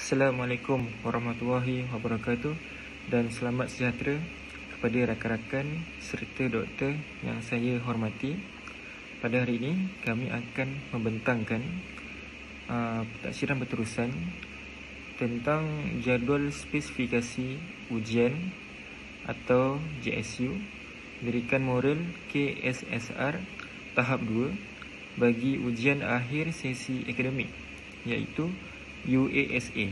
Assalamualaikum warahmatullahi wabarakatuh dan selamat sejahtera kepada rakan-rakan serta doktor yang saya hormati. Pada hari ini kami akan membentangkan uh, taksiran berterusan tentang jadual spesifikasi ujian atau JSU Dirikan Moral KSSR tahap 2 bagi ujian akhir sesi akademik iaitu UASA.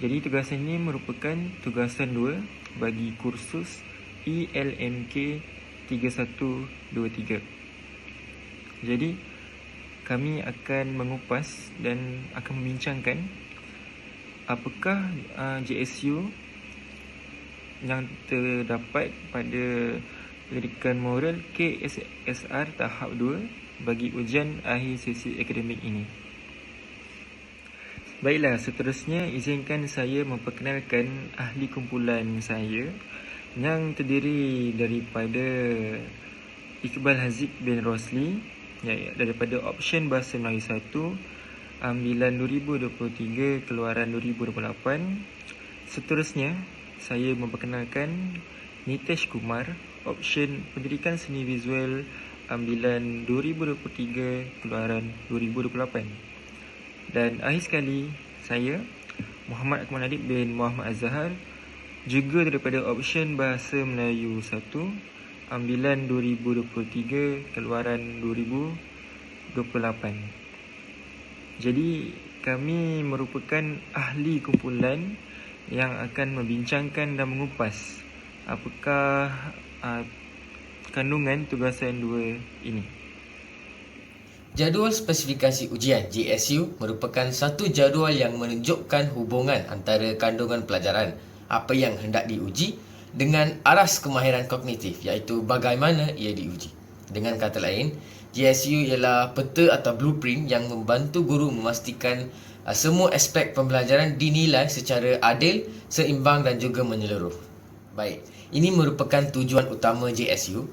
Jadi tugasan ini merupakan tugasan dua bagi kursus ELMK 3123. Jadi kami akan mengupas dan akan membincangkan apakah uh, JSU yang terdapat pada lirikan moral KSSR tahap 2 bagi ujian akhir sesi akademik ini. Baiklah, seterusnya izinkan saya memperkenalkan ahli kumpulan saya yang terdiri daripada Iqbal Haziq bin Rosli ya, ya, daripada option Bahasa Melayu 1 ambilan 2023 keluaran 2028 seterusnya saya memperkenalkan Nitesh Kumar option Pendidikan Seni Visual ambilan 2023 keluaran 2028 dan akhir sekali, saya Muhammad Akmal Adib bin Muhammad Azhar juga daripada option Bahasa Melayu 1 ambilan 2023 keluaran 2028. Jadi kami merupakan ahli kumpulan yang akan membincangkan dan mengupas apakah uh, kandungan tugasan dua ini. Jadual spesifikasi ujian JSU merupakan satu jadual yang menunjukkan hubungan antara kandungan pelajaran apa yang hendak diuji dengan aras kemahiran kognitif iaitu bagaimana ia diuji. Dengan kata lain, JSU ialah peta atau blueprint yang membantu guru memastikan uh, semua aspek pembelajaran dinilai secara adil, seimbang dan juga menyeluruh. Baik, ini merupakan tujuan utama JSU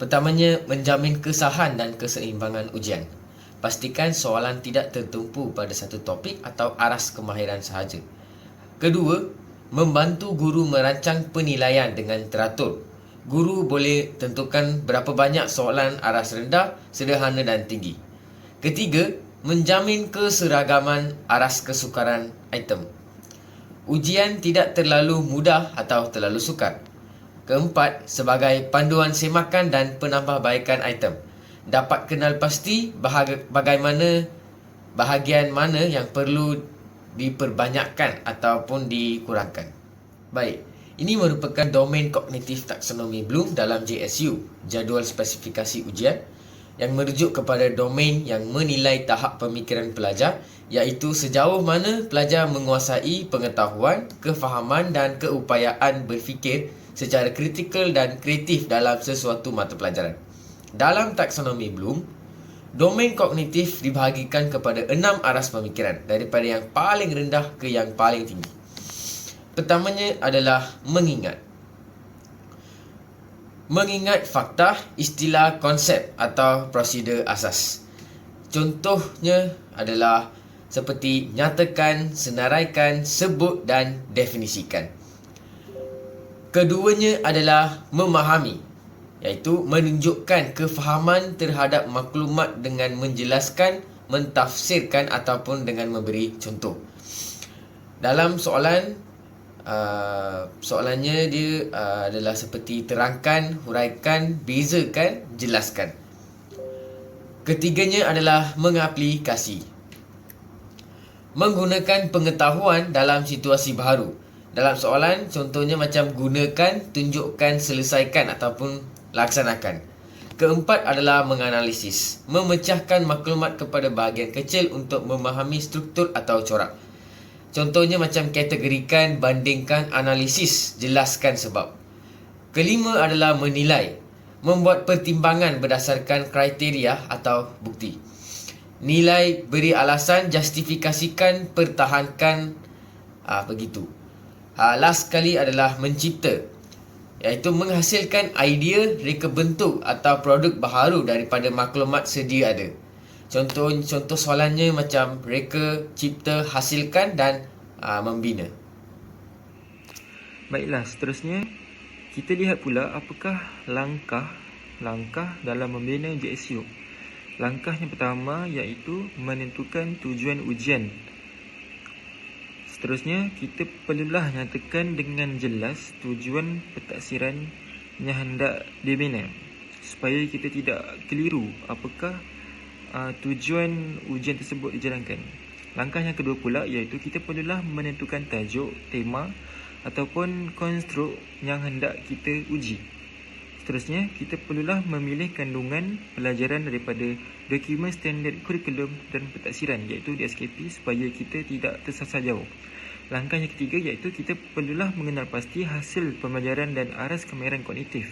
Pertamanya, menjamin kesahan dan keseimbangan ujian. Pastikan soalan tidak tertumpu pada satu topik atau aras kemahiran sahaja. Kedua, membantu guru merancang penilaian dengan teratur. Guru boleh tentukan berapa banyak soalan aras rendah, sederhana dan tinggi. Ketiga, menjamin keseragaman aras kesukaran item. Ujian tidak terlalu mudah atau terlalu sukar. Keempat, sebagai panduan semakan dan penambahbaikan item. Dapat kenal pasti bahag- bagaimana bahagian mana yang perlu diperbanyakkan ataupun dikurangkan. Baik, ini merupakan domain kognitif taksonomi Bloom dalam JSU, jadual spesifikasi ujian yang merujuk kepada domain yang menilai tahap pemikiran pelajar iaitu sejauh mana pelajar menguasai pengetahuan, kefahaman dan keupayaan berfikir secara kritikal dan kreatif dalam sesuatu mata pelajaran. Dalam taksonomi Bloom, domain kognitif dibahagikan kepada enam aras pemikiran daripada yang paling rendah ke yang paling tinggi. Pertamanya adalah mengingat. Mengingat fakta, istilah, konsep atau prosedur asas. Contohnya adalah seperti nyatakan, senaraikan, sebut dan definisikan. Keduanya adalah memahami iaitu menunjukkan kefahaman terhadap maklumat dengan menjelaskan, mentafsirkan ataupun dengan memberi contoh. Dalam soalan uh, soalannya dia uh, adalah seperti terangkan, huraikan, bezakan, jelaskan. Ketiganya adalah mengaplikasi. Menggunakan pengetahuan dalam situasi baru dalam soalan contohnya macam gunakan, tunjukkan, selesaikan ataupun laksanakan. Keempat adalah menganalisis, memecahkan maklumat kepada bahagian kecil untuk memahami struktur atau corak. Contohnya macam kategorikan, bandingkan, analisis, jelaskan sebab. Kelima adalah menilai, membuat pertimbangan berdasarkan kriteria atau bukti. Nilai, beri alasan, justifikasikan, pertahankan, ah begitu. Uh, last sekali adalah mencipta iaitu menghasilkan idea, reka bentuk atau produk baharu daripada maklumat sedia ada. Contoh contoh soalannya macam reka, cipta, hasilkan dan uh, membina. Baiklah, seterusnya kita lihat pula apakah langkah langkah dalam membina JSU. Langkah yang pertama iaitu menentukan tujuan ujian. Seterusnya, kita perlulah nyatakan dengan jelas tujuan pentaksiran yang hendak dibina supaya kita tidak keliru apakah uh, tujuan ujian tersebut dijalankan. Langkah yang kedua pula iaitu kita perlulah menentukan tajuk, tema ataupun konstruk yang hendak kita uji. Seterusnya, kita perlulah memilih kandungan pelajaran daripada dokumen standard kurikulum dan pentaksiran iaitu DSKP supaya kita tidak tersasar jauh. Langkah yang ketiga iaitu kita perlulah mengenal pasti hasil pembelajaran dan aras kemahiran kognitif.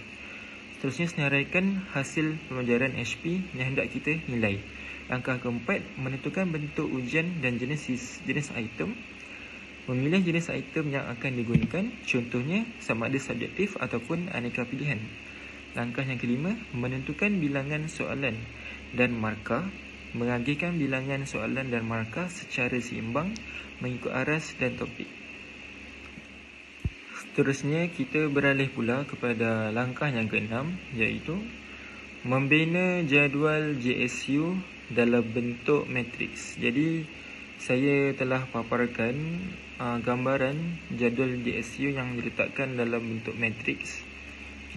Seterusnya, senaraikan hasil pembelajaran HP yang hendak kita nilai. Langkah keempat, menentukan bentuk ujian dan jenis jenis item. Memilih jenis item yang akan digunakan, contohnya sama ada subjektif ataupun aneka pilihan. Langkah yang kelima, menentukan bilangan soalan dan markah. Mengagihkan bilangan soalan dan markah secara seimbang mengikut aras dan topik. Seterusnya, kita beralih pula kepada langkah yang keenam iaitu membina jadual JSU dalam bentuk matriks. Jadi saya telah paparkan uh, gambaran jadual DSU yang diletakkan dalam bentuk matriks.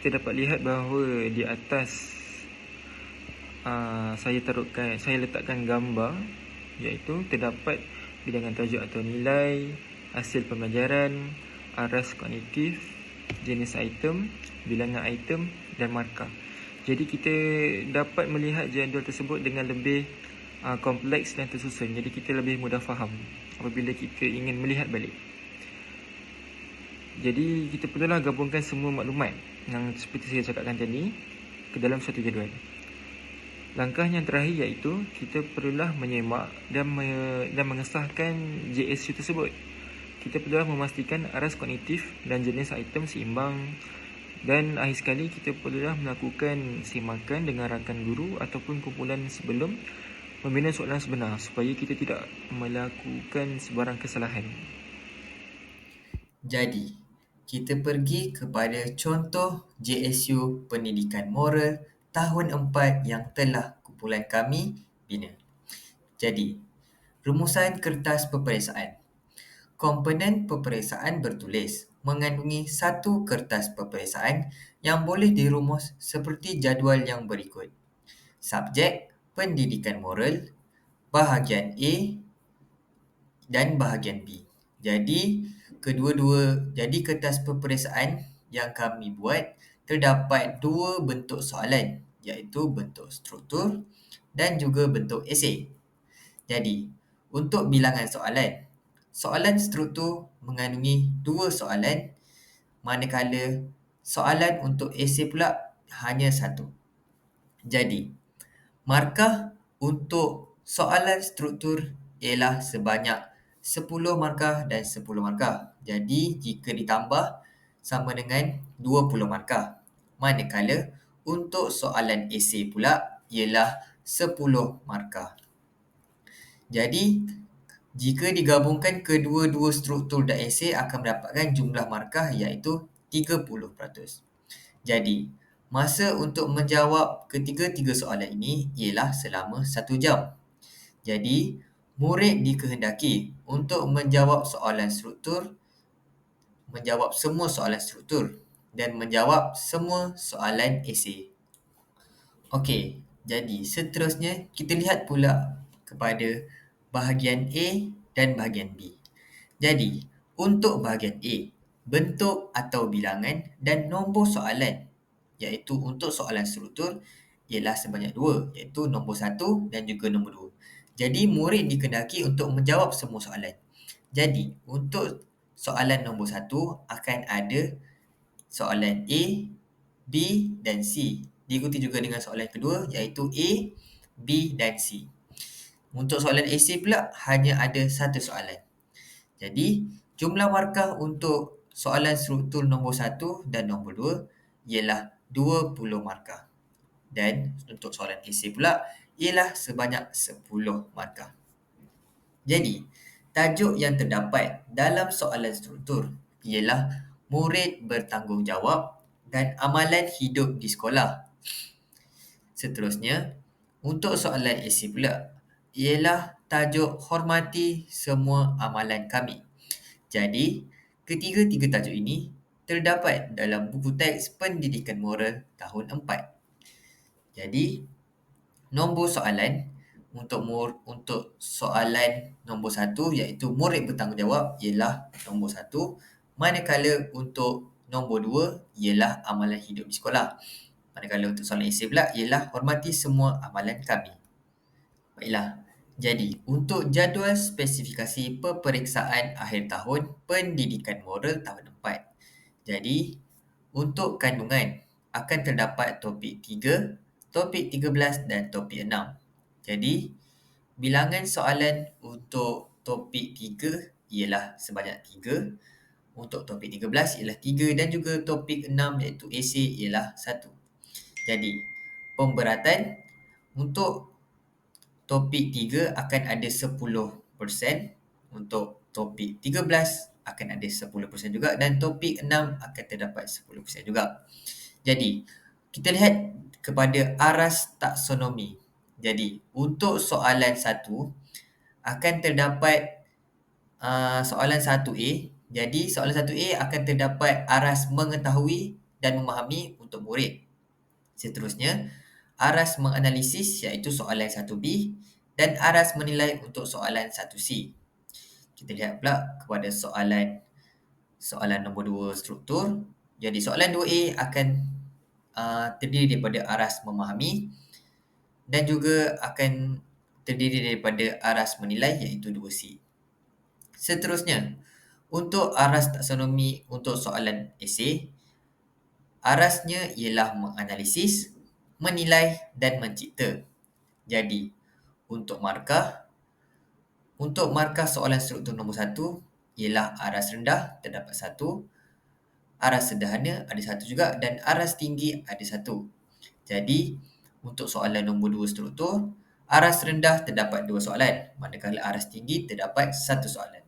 Kita dapat lihat bahawa di atas uh, saya taruhkan saya letakkan gambar iaitu terdapat bilangan tajuk atau nilai, hasil pembelajaran, aras kognitif, jenis item, bilangan item dan markah. Jadi kita dapat melihat jadual tersebut dengan lebih uh, kompleks dan tersusun. Jadi kita lebih mudah faham apabila kita ingin melihat balik. Jadi kita perlulah gabungkan semua maklumat yang seperti saya cakapkan tadi ke dalam satu jadual. Langkah yang terakhir iaitu kita perlulah menyemak dan me- dan mengesahkan JSU tersebut. Kita perlulah memastikan aras kognitif dan jenis item seimbang dan akhir sekali kita perlulah melakukan semakan dengan rakan guru ataupun kumpulan sebelum membina soalan sebenar supaya kita tidak melakukan sebarang kesalahan. Jadi, kita pergi kepada contoh JSU Pendidikan Moral tahun 4 yang telah kumpulan kami bina. Jadi, rumusan kertas peperiksaan. Komponen peperiksaan bertulis mengandungi satu kertas peperiksaan yang boleh dirumus seperti jadual yang berikut. Subjek, pendidikan moral, bahagian A dan bahagian B. Jadi, kedua-dua, jadi kertas peperiksaan yang kami buat terdapat dua bentuk soalan iaitu bentuk struktur dan juga bentuk esei. Jadi, untuk bilangan soalan, soalan struktur mengandungi dua soalan manakala soalan untuk esei pula hanya satu. Jadi, markah untuk soalan struktur ialah sebanyak 10 markah dan 10 markah. Jadi, jika ditambah sama dengan 20 markah. Manakala untuk soalan esei pula ialah 10 markah. Jadi, jika digabungkan kedua-dua struktur dan esei akan mendapatkan jumlah markah iaitu 30%. Jadi, masa untuk menjawab ketiga-tiga soalan ini ialah selama satu jam. Jadi, murid dikehendaki untuk menjawab soalan struktur, menjawab semua soalan struktur dan menjawab semua soalan esei. Okey, jadi seterusnya kita lihat pula kepada bahagian A dan bahagian B. Jadi, untuk bahagian A, bentuk atau bilangan dan nombor soalan iaitu untuk soalan struktur ialah sebanyak dua iaitu nombor satu dan juga nombor dua. Jadi, murid dikendaki untuk menjawab semua soalan. Jadi, untuk soalan nombor satu akan ada soalan A, B dan C. Diikuti juga dengan soalan kedua iaitu A, B dan C. Untuk soalan esei pula hanya ada satu soalan. Jadi, jumlah markah untuk soalan struktur nombor satu dan nombor dua ialah 20 markah. Dan untuk soalan esei pula ialah sebanyak 10 markah. Jadi, tajuk yang terdapat dalam soalan struktur ialah murid bertanggungjawab dan amalan hidup di sekolah. Seterusnya, untuk soalan isi pula ialah tajuk hormati semua amalan kami. Jadi, ketiga-tiga tajuk ini terdapat dalam buku teks Pendidikan Moral tahun 4. Jadi, nombor soalan untuk mur, untuk soalan nombor satu iaitu murid bertanggungjawab ialah nombor satu. Manakala untuk nombor dua ialah amalan hidup di sekolah. Manakala untuk soalan isi pula ialah hormati semua amalan kami. Baiklah. Jadi, untuk jadual spesifikasi peperiksaan akhir tahun pendidikan moral tahun 4. Jadi, untuk kandungan akan terdapat topik 3, topik 13 dan topik 6. Jadi, bilangan soalan untuk topik 3 ialah sebanyak 3. Untuk topik 13 ialah 3 dan juga topik 6 iaitu esei ialah 1. Jadi, pemberatan untuk topik 3 akan ada 10%. Untuk topik 13 akan ada 10% juga dan topik 6 akan terdapat 10% juga. Jadi, kita lihat kepada aras taksonomi. Jadi, untuk soalan satu akan terdapat uh, soalan 1A. Jadi, soalan 1A akan terdapat aras mengetahui dan memahami untuk murid. Seterusnya, aras menganalisis iaitu soalan 1B dan aras menilai untuk soalan 1C. Kita lihat pula kepada soalan soalan nombor 2 struktur. Jadi, soalan 2A akan uh, terdiri daripada aras memahami dan juga akan terdiri daripada aras menilai iaitu 2C. Seterusnya, untuk aras taksonomi untuk soalan esei, arasnya ialah menganalisis, menilai dan mencipta. Jadi, untuk markah, untuk markah soalan struktur nombor 1 ialah aras rendah terdapat aras sederhana ada satu juga dan aras tinggi ada satu. Jadi, untuk soalan nombor 2 struktur, aras rendah terdapat dua soalan, manakala aras tinggi terdapat satu soalan.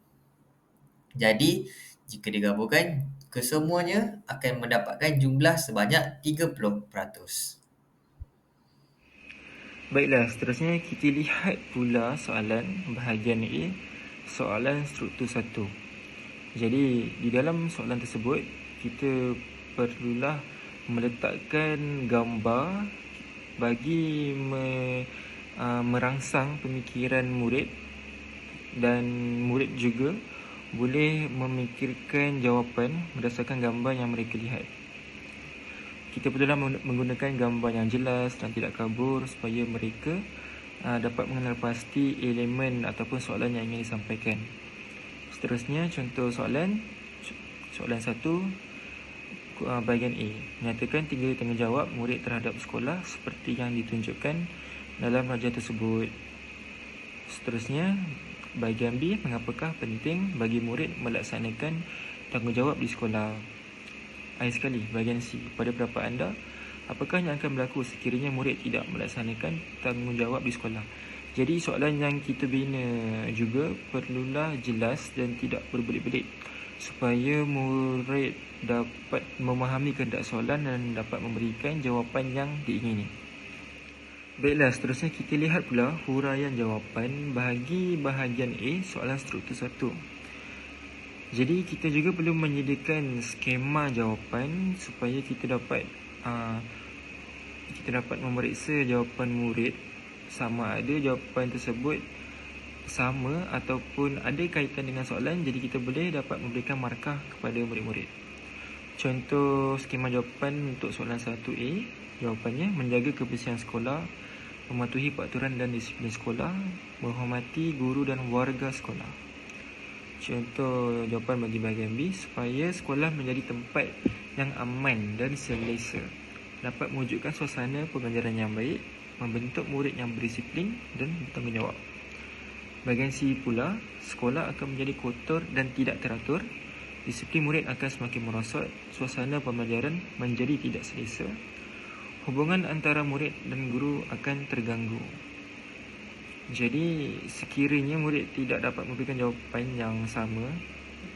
Jadi, jika digabungkan, kesemuanya akan mendapatkan jumlah sebanyak 30%. Baiklah, seterusnya kita lihat pula soalan bahagian A, soalan struktur 1. Jadi, di dalam soalan tersebut, kita perlulah meletakkan gambar bagi me, uh, merangsang pemikiran murid dan murid juga boleh memikirkan jawapan berdasarkan gambar yang mereka lihat. Kita perlulah menggunakan gambar yang jelas dan tidak kabur supaya mereka uh, dapat mengenal pasti elemen ataupun soalan yang ingin disampaikan. Seterusnya, contoh soalan soalan bahagian A menyatakan tiga tanggungjawab murid terhadap sekolah seperti yang ditunjukkan dalam raja tersebut. Seterusnya, bahagian B mengapakah penting bagi murid melaksanakan tanggungjawab di sekolah. Akhir sekali, bahagian C. Pada pendapat anda, apakah yang akan berlaku sekiranya murid tidak melaksanakan tanggungjawab di sekolah? Jadi soalan yang kita bina juga perlulah jelas dan tidak berbelit-belit supaya murid dapat memahami kehendak soalan dan dapat memberikan jawapan yang diingini. Baiklah, seterusnya kita lihat pula huraian jawapan bahagi bahagian A soalan struktur 1. Jadi kita juga perlu menyediakan skema jawapan supaya kita dapat uh, kita dapat memeriksa jawapan murid sama ada jawapan tersebut sama ataupun ada kaitan dengan soalan jadi kita boleh dapat memberikan markah kepada murid-murid. Contoh skema jawapan untuk soalan 1A, jawapannya menjaga kebersihan sekolah, mematuhi peraturan dan disiplin sekolah, menghormati guru dan warga sekolah. Contoh jawapan bagi bahagian B, supaya sekolah menjadi tempat yang aman dan selesa, dapat mewujudkan suasana pengajaran yang baik, membentuk murid yang berdisiplin dan bertanggungjawab. Bahagian C pula, sekolah akan menjadi kotor dan tidak teratur. Disiplin murid akan semakin merosot, suasana pembelajaran menjadi tidak selesa. Hubungan antara murid dan guru akan terganggu. Jadi, sekiranya murid tidak dapat memberikan jawapan yang sama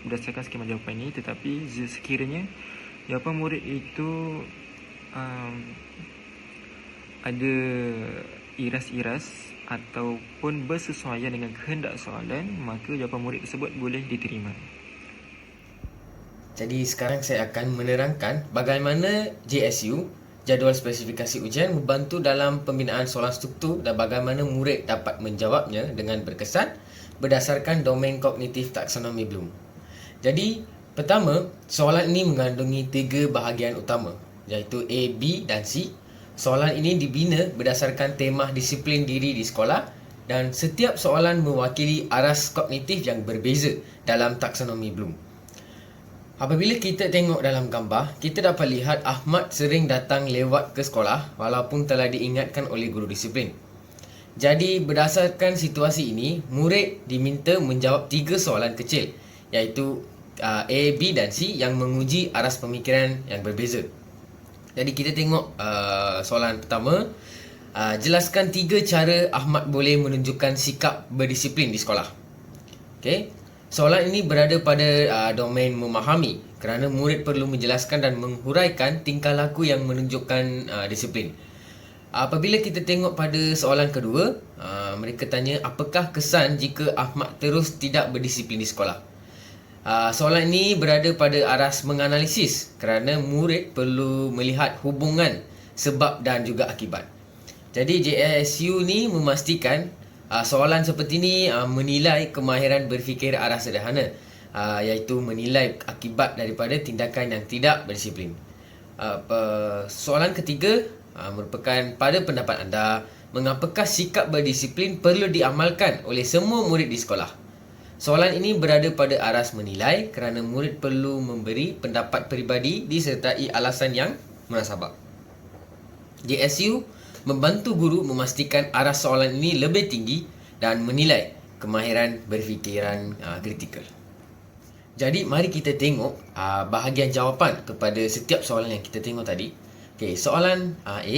berdasarkan skema jawapan ini tetapi sekiranya jawapan murid itu um, ada iras-iras ataupun bersesuaian dengan kehendak soalan maka jawapan murid tersebut boleh diterima. Jadi sekarang saya akan menerangkan bagaimana JSU jadual spesifikasi ujian membantu dalam pembinaan soalan struktur dan bagaimana murid dapat menjawabnya dengan berkesan berdasarkan domain kognitif taksonomi Bloom. Jadi, pertama, soalan ini mengandungi tiga bahagian utama iaitu A, B dan C. Soalan ini dibina berdasarkan tema disiplin diri di sekolah dan setiap soalan mewakili aras kognitif yang berbeza dalam taksonomi Bloom. Apabila kita tengok dalam gambar, kita dapat lihat Ahmad sering datang lewat ke sekolah walaupun telah diingatkan oleh guru disiplin. Jadi berdasarkan situasi ini, murid diminta menjawab tiga soalan kecil iaitu uh, A, B dan C yang menguji aras pemikiran yang berbeza. Jadi kita tengok uh, soalan pertama, uh, jelaskan tiga cara Ahmad boleh menunjukkan sikap berdisiplin di sekolah. Okay. Soalan ini berada pada uh, domain memahami kerana murid perlu menjelaskan dan menghuraikan tingkah laku yang menunjukkan uh, disiplin. Apabila kita tengok pada soalan kedua, uh, mereka tanya apakah kesan jika Ahmad terus tidak berdisiplin di sekolah. Uh, soalan ini berada pada aras menganalisis kerana murid perlu melihat hubungan sebab dan juga akibat. Jadi JSU ni memastikan uh, soalan seperti ini uh, menilai kemahiran berfikir arah sederhana uh, iaitu menilai akibat daripada tindakan yang tidak berdisiplin. Uh, soalan ketiga uh, merupakan pada pendapat anda mengapakah sikap berdisiplin perlu diamalkan oleh semua murid di sekolah. Soalan ini berada pada aras menilai kerana murid perlu memberi pendapat peribadi disertai alasan yang munasabah. JSU membantu guru memastikan arah soalan ini lebih tinggi dan menilai kemahiran berfikiran uh, kritikal. Jadi mari kita tengok uh, bahagian jawapan kepada setiap soalan yang kita tengok tadi. Okey, soalan uh, A,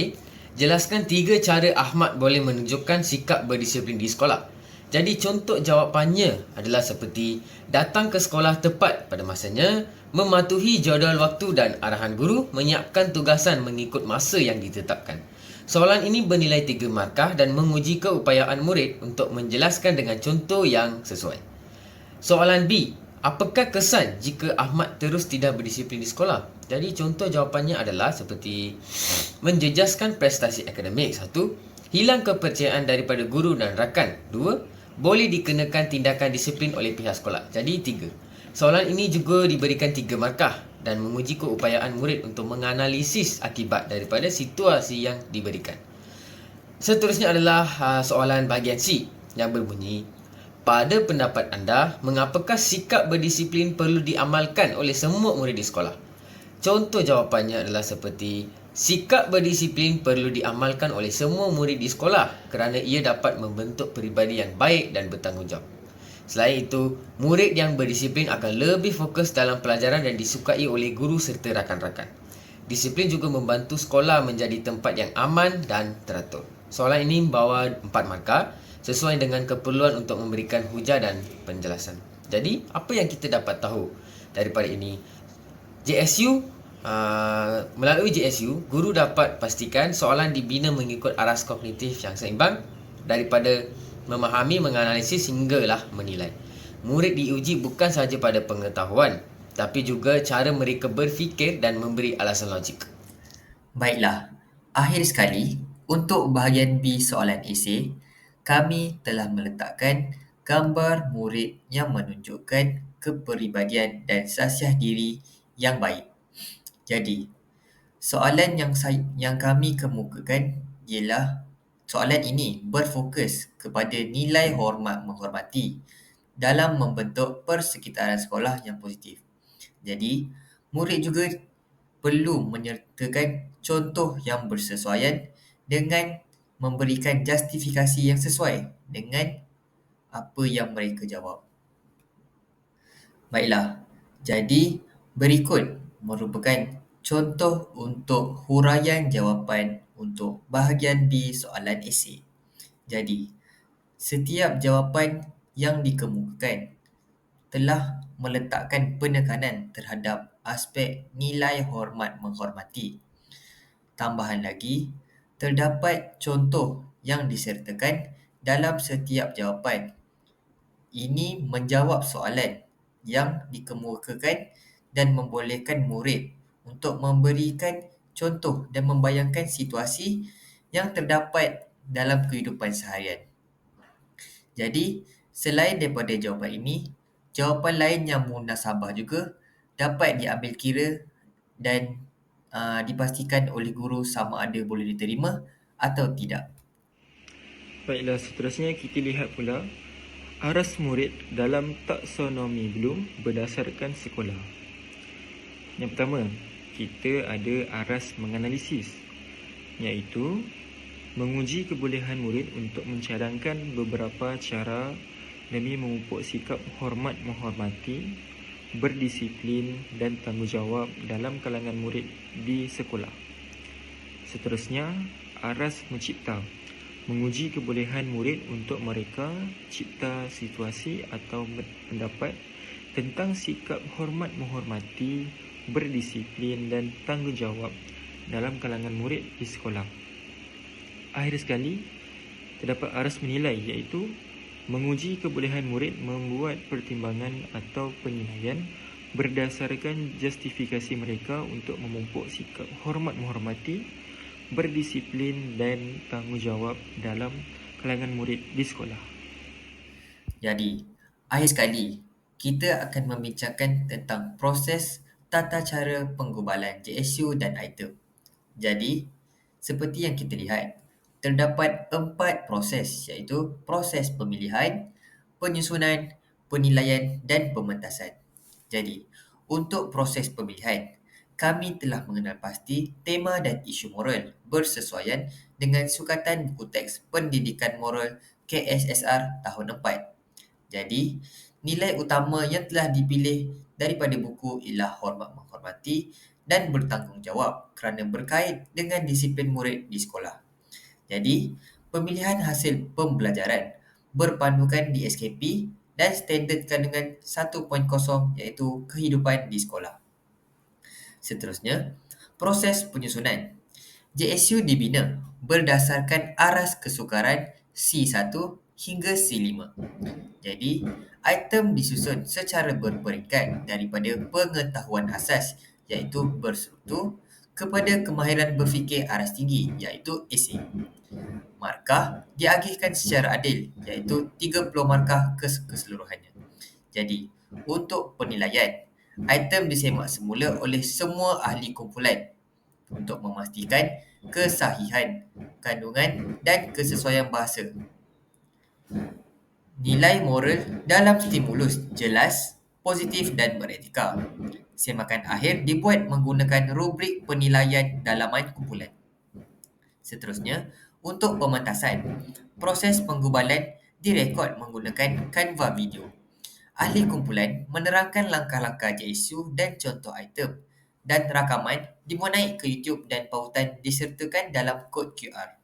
jelaskan tiga cara Ahmad boleh menunjukkan sikap berdisiplin di sekolah. Jadi contoh jawapannya adalah seperti datang ke sekolah tepat pada masanya, mematuhi jadual waktu dan arahan guru, menyiapkan tugasan mengikut masa yang ditetapkan. Soalan ini bernilai 3 markah dan menguji keupayaan murid untuk menjelaskan dengan contoh yang sesuai. Soalan B, apakah kesan jika Ahmad terus tidak berdisiplin di sekolah? Jadi contoh jawapannya adalah seperti menjejaskan prestasi akademik. Satu, hilang kepercayaan daripada guru dan rakan. Dua, boleh dikenakan tindakan disiplin oleh pihak sekolah. Jadi tiga. Soalan ini juga diberikan tiga markah dan menguji keupayaan murid untuk menganalisis akibat daripada situasi yang diberikan. Seterusnya adalah uh, soalan bahagian C yang berbunyi pada pendapat anda, mengapakah sikap berdisiplin perlu diamalkan oleh semua murid di sekolah? Contoh jawapannya adalah seperti sikap berdisiplin perlu diamalkan oleh semua murid di sekolah kerana ia dapat membentuk peribadi yang baik dan bertanggungjawab. Selain itu, murid yang berdisiplin akan lebih fokus dalam pelajaran dan disukai oleh guru serta rakan-rakan. Disiplin juga membantu sekolah menjadi tempat yang aman dan teratur. Soalan ini membawa 4 markah sesuai dengan keperluan untuk memberikan hujah dan penjelasan. Jadi, apa yang kita dapat tahu daripada ini? JSU uh, melalui JSU, guru dapat pastikan soalan dibina mengikut aras kognitif yang seimbang daripada memahami, menganalisis hinggalah menilai. Murid diuji bukan sahaja pada pengetahuan, tapi juga cara mereka berfikir dan memberi alasan logik. Baiklah, akhir sekali, untuk bahagian B soalan esei, kami telah meletakkan gambar murid yang menunjukkan kepribadian dan sasiah diri yang baik. Jadi, soalan yang saya, yang kami kemukakan ialah Soalan ini berfokus kepada nilai hormat menghormati dalam membentuk persekitaran sekolah yang positif. Jadi, murid juga perlu menyertakan contoh yang bersesuaian dengan memberikan justifikasi yang sesuai dengan apa yang mereka jawab. Baiklah, jadi berikut merupakan contoh untuk huraian jawapan untuk bahagian B soalan esei. Jadi, Setiap jawapan yang dikemukakan telah meletakkan penekanan terhadap aspek nilai hormat menghormati. Tambahan lagi, terdapat contoh yang disertakan dalam setiap jawapan. Ini menjawab soalan yang dikemukakan dan membolehkan murid untuk memberikan contoh dan membayangkan situasi yang terdapat dalam kehidupan seharian. Jadi, selain daripada jawapan ini, jawapan lain yang munasabah juga dapat diambil kira dan uh, dipastikan oleh guru sama ada boleh diterima atau tidak. Baiklah, seterusnya kita lihat pula aras murid dalam taksonomi Bloom berdasarkan sekolah. Yang pertama, kita ada aras menganalisis iaitu menguji kebolehan murid untuk mencadangkan beberapa cara demi memupuk sikap hormat menghormati, berdisiplin dan tanggungjawab dalam kalangan murid di sekolah. Seterusnya, aras mencipta menguji kebolehan murid untuk mereka cipta situasi atau pendapat tentang sikap hormat menghormati, berdisiplin dan tanggungjawab dalam kalangan murid di sekolah. Akhir sekali, terdapat aras menilai iaitu menguji kebolehan murid membuat pertimbangan atau penilaian berdasarkan justifikasi mereka untuk memupuk sikap hormat menghormati, berdisiplin dan tanggungjawab dalam kalangan murid di sekolah. Jadi, akhir sekali, kita akan membincangkan tentang proses tata cara penggubalan JSU dan item. Jadi, seperti yang kita lihat, terdapat empat proses iaitu proses pemilihan, penyusunan, penilaian dan pementasan. Jadi, untuk proses pemilihan, kami telah mengenal pasti tema dan isu moral bersesuaian dengan Sukatan Buku Teks Pendidikan Moral KSSR tahun 4. Jadi, nilai utama yang telah dipilih daripada buku ialah hormat menghormati dan bertanggungjawab kerana berkait dengan disiplin murid di sekolah. Jadi, pemilihan hasil pembelajaran berpandukan di SKP dan standardkan dengan 1.0 iaitu kehidupan di sekolah. Seterusnya, proses penyusunan. JSU dibina berdasarkan aras kesukaran C1 hingga C5. Jadi, item disusun secara berperingkat daripada pengetahuan asas iaitu berstruktur kepada kemahiran berfikir aras tinggi iaitu AC. Markah diagihkan secara adil iaitu 30 markah keseluruhannya. Jadi, untuk penilaian, item disemak semula oleh semua ahli kumpulan untuk memastikan kesahihan, kandungan dan kesesuaian bahasa. Nilai moral dalam stimulus jelas, positif dan beretika. Semakan akhir dibuat menggunakan rubrik penilaian dalaman kumpulan. Seterusnya, untuk pementasan, proses penggubalan direkod menggunakan Canva video. Ahli kumpulan menerangkan langkah-langkah JSU dan contoh item dan rakaman dimuat naik ke YouTube dan pautan disertakan dalam kod QR.